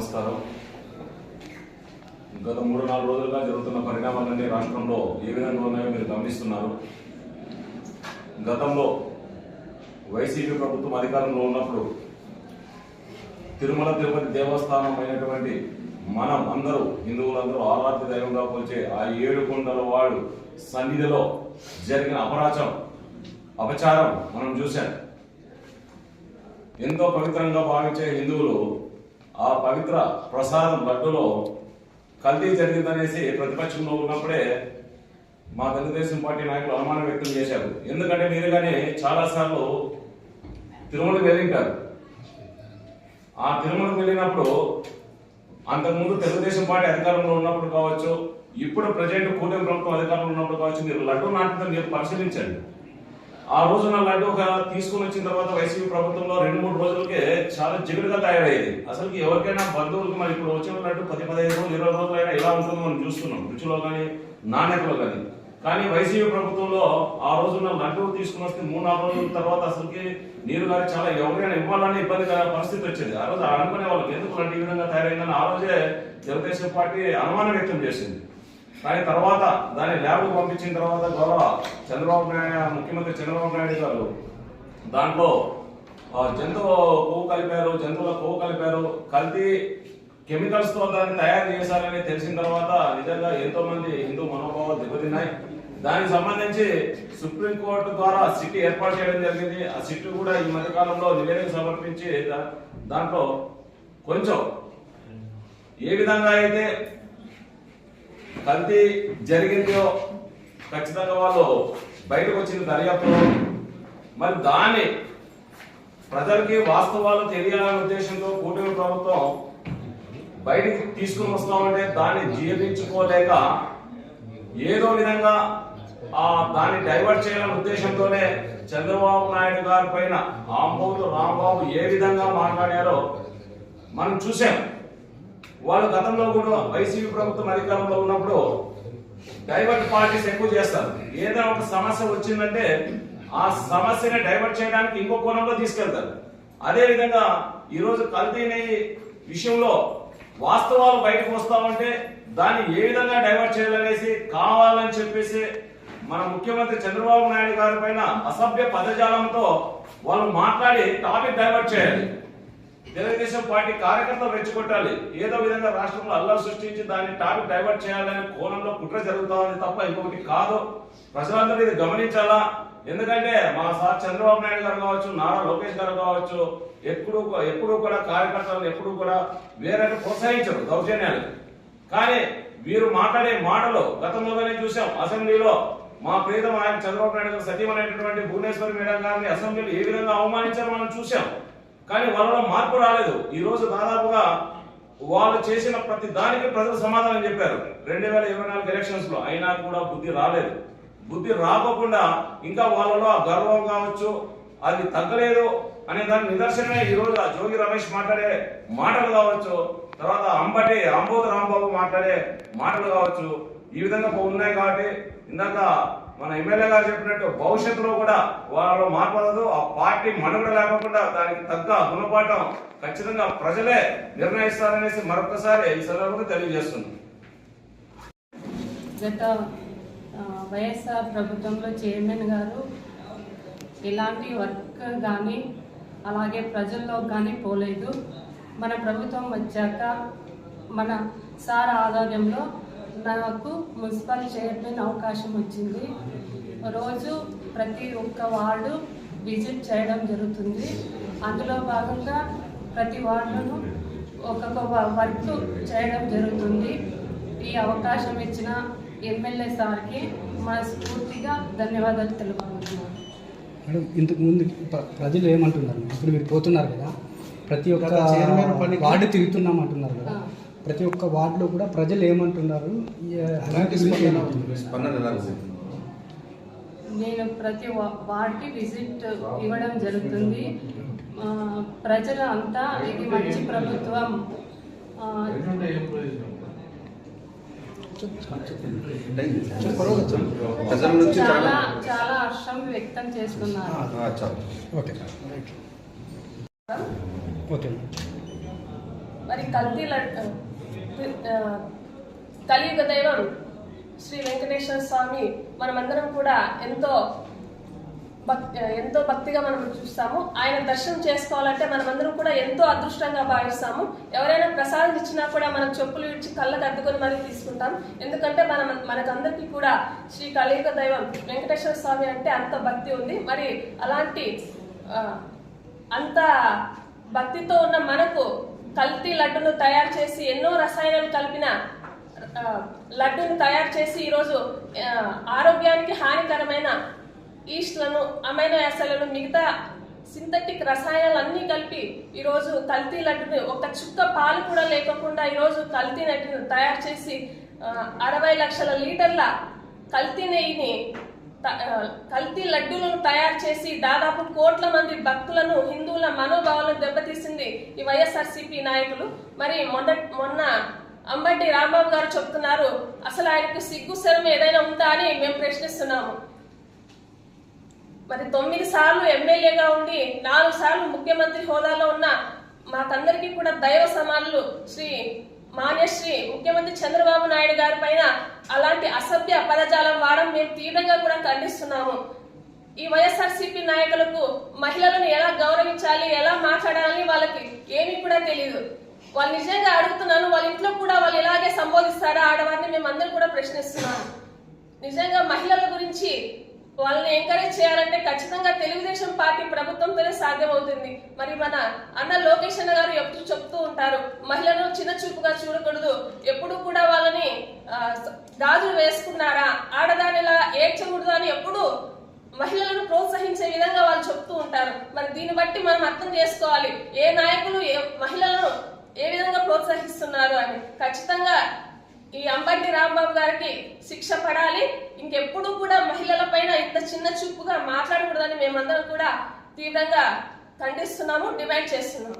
నమస్కారం. గత మూడు నాలుగు రోజులుగా జరుగుతున్న పరిణామాలన్నీ రాష్ట్రంలో ఏ విధంగా ఉన్నాయో మీరు గమనిస్తున్నారు. గతంలో వైసీపీ ప్రభుత్వం అధికారంలో ఉన్నప్పుడు తిరుమల తిరుపతి దేవస్థానం అయినటువంటి మనం అందరూ హిందువులందరూ ఆరాధ్య దైవంగా పోల్చే ఆ ఏడు కొండల వాడు సన్నిధిలో జరిగిన అపరాచం అపచారం మనం చూశాం. ఎంతో పవిత్రంగా భావించే హిందువులు ఆ పవిత్ర ప్రసాదం లడ్డులో కల్తీ జరిగిందనేసి ప్రతిపక్షంలో ఉన్నప్పుడే మా తెలుగుదేశం పార్టీ నాయకులు అనుమానం వ్యక్తం చేశారు. ఎందుకంటే మీరు కానీ చాలాసార్లు తిరుమలకు వెళ్ళింటారు. ఆ తిరుమలకు వెళ్ళినప్పుడు అంతకుముందు తెలుగుదేశం పార్టీ అధికారంలో ఉన్నప్పుడు కావచ్చు ఇప్పుడు ప్రజెంట్ కూటమి ప్రభుత్వం అధికారంలో ఉన్నప్పుడు కావచ్చు మీరు లడ్డు నాటిన మీరు పరిశీలించండి. ఆ రోజున లడ్డు ఒక తీసుకుని వచ్చిన తర్వాత వైసీపీ ప్రభుత్వంలో రెండు మూడు రోజులకే చాలా జిగురుగా తయారయ్యేది అసలు ఎవరికైనా బంధువులకు మరి ఇప్పుడు వచ్చిన లడ్డు పది పదిహేను రోజులు ఇరవై రోజులు అయినా ఎలా ఉంటుందో మనం చూస్తున్నాం. రుచిలో కానీ నాణ్యతలో కానీ. కానీ వైసీపీ ప్రభుత్వంలో ఆ రోజున లడ్డు తీసుకుని వస్తే మూడు నాలుగు రోజుల తర్వాత అసలుకి నీరు గారు చాలా ఎవరికైనా ఇవ్వాలని ఇబ్బంది పరిస్థితి వచ్చేది. ఆ రోజు అనుకునే వాళ్ళకి ఎందుకు లడ్డు విధంగా తయారైందని? ఆ రోజే తెలుగుదేశం పార్టీ అనుమానం వ్యక్తం చేసింది. కానీ తర్వాత దాన్ని ల్యాబ్కు పంపించిన తర్వాత గౌరవ చంద్రబాబు నాయుడు ముఖ్యమంత్రి చంద్రబాబు నాయుడు గారు దాంట్లో జంతువు కొవ్వు కలిపారు జంతువుల కొవ్వు కలిపారు కల్తీ కెమికల్స్తో దాన్ని తయారు చేశారని తెలిసిన తర్వాత నిజంగా ఎంతో మంది హిందూ మనోభావాలు దెబ్బతిన్నాయి. దానికి సంబంధించి సుప్రీంకోర్టు ద్వారా సిట్ ఏర్పాటు చేయడం జరిగింది. ఆ సిట్ కూడా ఈ మధ్య కాలంలో నివేదిక సమర్పించి దాంట్లో కొంచెం ఏ విధంగా అయితే కల్తీ జరిగిందో ఖచ్చితంగా వాళ్ళు బయటకు వచ్చిన దర్యాప్తులో మరి దాన్ని ప్రజలకి వాస్తవాలు తెలియాలనే ఉద్దేశంతో కూటమి ప్రభుత్వం బయటికి తీసుకుని వస్తామంటే దాన్ని జీర్ణించుకోలేక ఏదో విధంగా ఆ దాన్ని డైవర్ట్ చేయాలనే ఉద్దేశంతోనే చంద్రబాబు నాయుడు గారి పైన ఆంబోతు రాంబాబు ఏ విధంగా మాట్లాడారో మనం చూసాం వాళ్ళు గతంలో కూడా వైసీపీ ప్రభుత్వం అధికారంలో ఉన్నప్పుడు డైవర్ట్ పార్టీస్ ఎక్కువ చేస్తారు. ఏదైనా ఒక సమస్య వచ్చిందంటే ఆ సమస్యని డైవర్ట్ చేయడానికి ఇంకో కోణంలో తీసుకెళ్తారు. అదే విధంగా ఈరోజు కల్తీని విషయంలో వాస్తవాలు బయటకు వస్తామంటే దాన్ని ఏ విధంగా డైవర్ట్ చేయాలనేసి కావాలని చెప్పేసి మన ముఖ్యమంత్రి చంద్రబాబు నాయుడు గారి పైన అసభ్య పదజాలంతో వాళ్ళు మాట్లాడి టాపిక్ డైవర్ట్ చేయాలి. తెలుగుదేశం పార్టీ కార్యకర్తలు రెచ్చగొట్టాలి ఏదో విధంగా రాష్ట్రంలో అల్లా సృష్టించి దాన్ని టాపిక్ డైవర్ట్ చేయాలనే కోణంలో కుట్ర జరుగుతా తప్ప ఇంకొకటి కాదు. ప్రజలందరూ ఇది గమనించాలా? ఎందుకంటే మా సార్ చంద్రబాబు నాయుడు గారు కావచ్చు నారా లోకేష్ గారు కావచ్చు ఎప్పుడు ఎప్పుడు కూడా కార్యకర్తలను ఎప్పుడు కూడా వేరే ప్రోత్సహించరు దౌర్జన్యాలు. కానీ వీరు మాట్లాడే మాటలు గతంలోనే చూసాం అసెంబ్లీలో మా ప్రీతం ఆయన చంద్రబాబు నాయుడు గారు సతీమణైనటువంటి భువనేశ్వరి మేడం గారిని అసెంబ్లీలో ఏ విధంగా అవమానించారో మనం చూసాం కానీ వాళ్ళలో మార్పు రాలేదు. ఈ రోజు దాదాపుగా వాళ్ళు చేసిన ప్రతి దానికి ప్రజలు సమాధానం చెప్పారు. రెండు వేల ఇరవై నాలుగు ఎలక్షన్స్లో అయినా కూడా బుద్ధి రాలేదు. బుద్ధి రాకోకుండా ఇంకా వాళ్ళలో ఆ గర్వం కావచ్చు అది తగ్గలేదు అనే దాని నిదర్శనమే ఈ రోజు ఆ జోగి రమేష్ మాట్లాడే మాటలు కావచ్చు తర్వాత అంబటి అంబోధ రాంబాబు మాట్లాడే మాటలు కావచ్చు ఈ విధంగా ఉన్నాయి కాబట్టి ఇందాక మన ఎమ్మెల్యే గారు చెప్పినట్టు భవిష్యత్తులో కూడా వాళ్ళు మాట్లాడదు ఆ పార్టీ మనుగడ లేకుండా దానికి తగ్గ గుణపాఠం ఖచ్చితంగా ప్రజలే నిర్ణయిస్తారనేసి మరొకసారి ఈ సందర్భంగా తెలియజేస్తున్నాం. గత వైఎస్ఆర్ ప్రభుత్వంలో చైర్మన్ గారు ఇలాంటి వర్క్ కానీ అలాగే ప్రజల్లో కానీ పోలేదు. మన ప్రభుత్వం వచ్చాక మన సార్ ఆధ్వర్యంలో నాకు మున్సిపల్ చైర్మన్ అవకాశం వచ్చింది. రోజు ప్రతి ఒక్క వార్డు విజిట్ చేయడం జరుగుతుంది. అందులో భాగంగా ప్రతి వార్డును ఒక్కొక్క వర్క్ చేయడం జరుగుతుంది. ఈ అవకాశం ఇచ్చిన ఎమ్మెల్యే సార్కి మనస్ఫూర్తిగా ధన్యవాదాలు తెలుపుకుంటున్నాను. మేడం ఇంతకు ముందు ప్ర- ప్రజలు ఏమంటున్నారు? ఇప్పుడు మీరు పోతున్నారు కదా ప్రతి ఒక్క వార్డు తిరుగుతున్నాం అంటున్నారు కదా. ప్రతి ఒక్క వార్డులో కూడా ప్రజలు ఏమంటున్నారు? నేను ప్రతి వార్డుకి విజిట్ ఇవ్వడం జరుగుతుంది. ప్రజలు అంతా ఇది మంచి ప్రభుత్వం. చాలా చాలా హర్షం వ్యక్తం చేస్తున్నారు. ఆ, చాలు. ఓకే. ఓకే. మరి కల్తీ కలియుగ దైవం శ్రీ వెంకటేశ్వర స్వామి మనమందరం కూడా ఎంతో ఎంతో భక్తిగా మనం చూస్తాము. ఆయన దర్శనం చేసుకోవాలంటే మనమందరం కూడా ఎంతో అదృష్టంగా భావిస్తాము. ఎవరైనా ప్రసాదం ఇచ్చినా కూడా మనం చెప్పులు ఇచ్చి కళ్ళకు అద్దుకొని మరీ తీసుకుంటాం. ఎందుకంటే మనం మనకందరికీ కూడా శ్రీ కలియుగ దైవం వెంకటేశ్వర స్వామి అంటే అంత భక్తి ఉంది. మరి అలాంటి అంత భక్తితో ఉన్న మనకు కల్తీ లడ్డును తయారు చేసి ఎన్నో రసాయనాలు కలిపిన లడ్డును తయారు చేసి ఈరోజు ఆరోగ్యానికి హానికరమైన ఈస్ట్లను అమైనో యాసలను మిగతా సింథటిక్ రసాయనాలు అన్నీ కలిపి ఈరోజు కల్తీ లడ్డుని ఒక చుక్క పాలు కూడా లేకుండా ఈరోజు కల్తీ లడ్డును తయారు చేసి అరవై లక్షల లీటర్ల కల్తీ నెయ్యిని కల్తీ లడ్డూలను తయారు చేసి దాదాపు కోట్ల మంది భక్తులను హిందువుల మనోభావాలను దెబ్బతీసింది ఈ వైఎస్ఆర్సీపీ నాయకులు. మరి మొన్న మొన్న అంబటి రాంబాబు గారు చెప్తున్నారు అసలు ఆయనకు సిగ్గు శరం ఏదైనా ఉందా అని మేము ప్రశ్నిస్తున్నాము. మరి తొమ్మిది సార్లు ఎమ్మెల్యేగా ఉండి నాలుగు సార్లు ముఖ్యమంత్రి హోదాలో ఉన్న మాకందరికీ కూడా దైవ సమానులు శ్రీ మాన్యశ్రీ ముఖ్యమంత్రి చంద్రబాబు నాయుడు గారి పైన అలాంటి అసభ్య పదజాలం వాడడం మేము తీవ్రంగా కూడా ఖండిస్తున్నాము. ఈ వైఎస్ఆర్సీపీ నాయకులకు మహిళలను ఎలా గౌరవించాలి ఎలా మాట్లాడాలని వాళ్ళకి ఏమీ కూడా తెలియదు వాళ్ళు నిజంగా అడుగుతున్నాను వాళ్ళ ఇంట్లో కూడా వాళ్ళు ఇలాగే సంబోధిస్తారా ఆడవారిని మేము అందరూ కూడా ప్రశ్నిస్తున్నాము. నిజంగా మహిళల గురించి వాళ్ళని ఎంకరేజ్ చేయాలంటే ఖచ్చితంగా తెలుగుదేశం పార్టీ ప్రభుత్వంతోనే సాధ్యమవుతుంది. మరి మన అన్న లోకేష్ అన్న గారు ఎప్పుడు చెప్తూ ఉంటారు మహిళలను చిన్న చూపుగా చూడకూడదు ఎప్పుడు కూడా వాళ్ళని గాజులు వేసుకున్నారా ఆడదానిలా ఏడ్చకూడదు అని ఎప్పుడు మహిళలను ప్రోత్సహించే విధంగా వాళ్ళు చెప్తూ ఉంటారు. మరి దీన్ని బట్టి మనం అర్థం చేసుకోవాలి ఏ నాయకులు ఏ మహిళలను ఏ విధంగా ప్రోత్సహిస్తున్నారు అని. ఖచ్చితంగా ఈ అంబటి రాంబాబు గారికి శిక్ష పడాలి. ఇంకెప్పుడు కూడా మహిళల పైన ఇంత చిన్న చూపుగా మాట్లాడకూడదని మేమందరం కూడా తీవ్రంగా ఖండిస్తున్నాము డిమాండ్ చేస్తున్నాము.